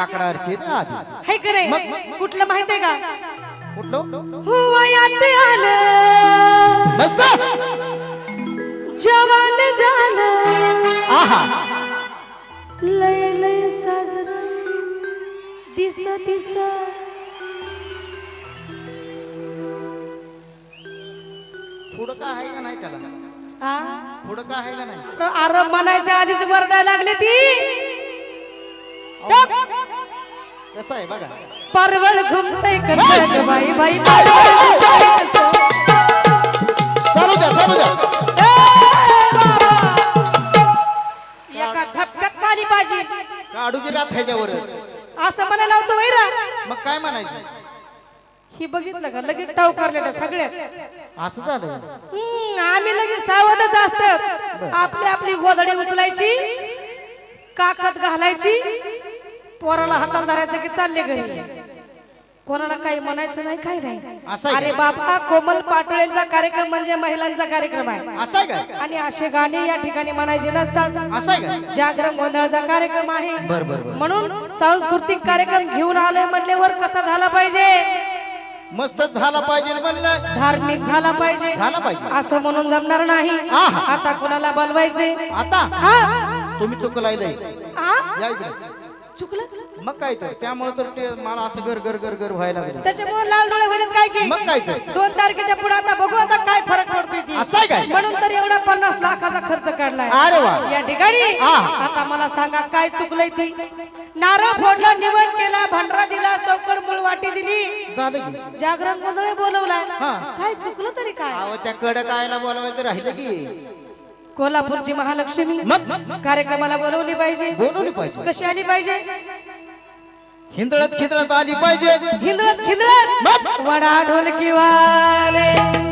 काकडा अर्ची आधी. हाय का नाही कुठलं माहितीये का? कुठलं? हुवयात आलं. मस्त! जवान झालं. आहा. लय लय साजर दिस दिस. पुढं काय आहे का नाही त्याला? पुढं काय आहे का नाही? अरे म्हणायच्या आधीच वरडायला लागली ती. कसं आहे बघा. परवळ घुमतय कसं बाई बाई? चालू द्या चालू द्या. ए बाबा! एका धपक्यात पाणी पाहिजे. काढू की रात ह्याच्यावर? असं म्हणायला होतं वैरा. मग काय म्हणायचं? ही बघितलं का? लगेच टाव करले त्या सगळ्याच. असं झालं. हम्म, आम्ही लगेच सावधच असतात आपली आपली गोदडी उचलायची काकत घालायची पोराला हाताला धरायचं की चालले घरी? कोणाला काही म्हणायचं नाही काही नाही. अरे बाबा कोमल पाटोळेंचा कार्यक्रम म्हणजे महिलांचा कार्यक्रम आहे. आणि असे गाणे या ठिकाणी म्हणायचे नसतात. जागरण गोंधळाचा कार्यक्रम आहे. बर बर बर. म्हणून सांस्कृतिक कार्यक्रम घेऊन आलोय म्हणल्यावर कसा झाला पाहिजे? मस्त झाला पाहिजे म्हणलं. धार्मिक झाला पाहिजे. झाला पाहिजे. असं म्हणून जमणार नाही. आता कुणाला बोलवायचे आता? हा. तुम्ही चुकलायलंय. आ? या इकडे. चुकलं? मग काय तर त्यामुळे तर ते मला असं गर गर गर गर व्हायला लागलं. त्याच्यामुळे लाल डोळे होईल काय की? मग काय तर. दोन तारखेच्या पुढे आता बघू आता काय फरक पडतोय ती. असं आहे काय? म्हणून तर एवढा पन्नास लाखाचा खर्च काढलाय. अरे वा. या ठिकाणी. आता मला सांगा काय चुकलंय ती? नारळ फोडला निवड केला भांडरा दिला चौकड मुळ वाटी दिली. झालं की. जागरण गोंधळ बोलवलाय. काय चुकलं तरी काय? अहो त्या कडक आयला बोलवायचं राहिलं की. कोल्हापूरची महालक्ष्मी कार्यक्रमाला बोलवली पाहिजे. बोलवली पाहिजे. कशी आली पाहिजे? हिंदळत खिंदळत आली पाहिजे. हिंदळत खिंदळत. वडा ढोलकी वाले.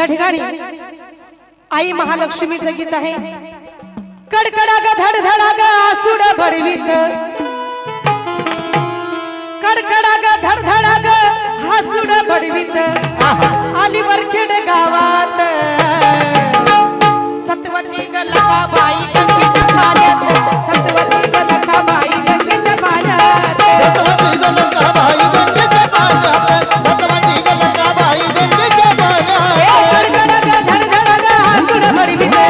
या ठिकाणी आई महालक्ष्मीचं गीत आहे. कडकडा ग धडधडा ग आसुड भरवीत. कडकडा ग धडधडा ग हासुड भरवीत. आली वरखेड गावात. सत्वची गला बाई Don't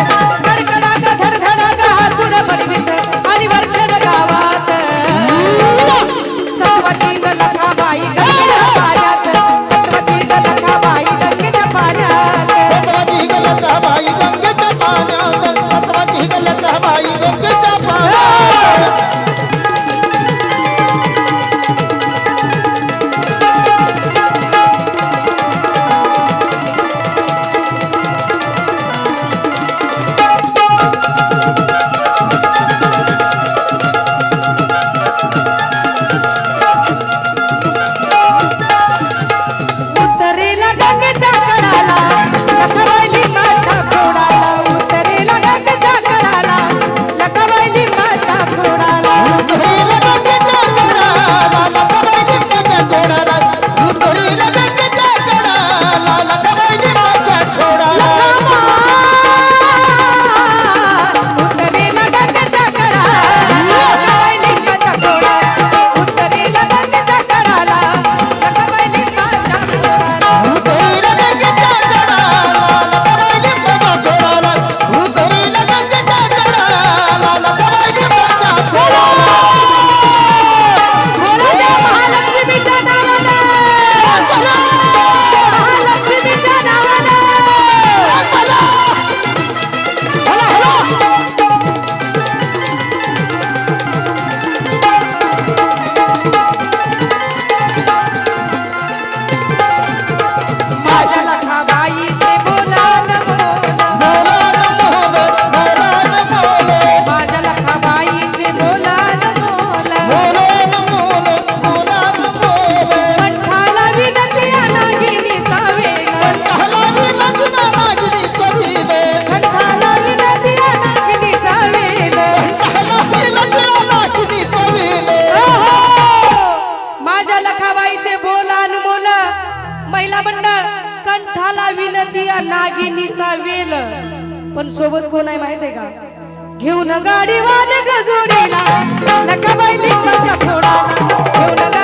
विनती नागिनीचा वेल. पण सोबत कोण आहे माहीत आहे का? घेऊन गाडी वाद गजोडीला. लका बाई थोडा घेऊन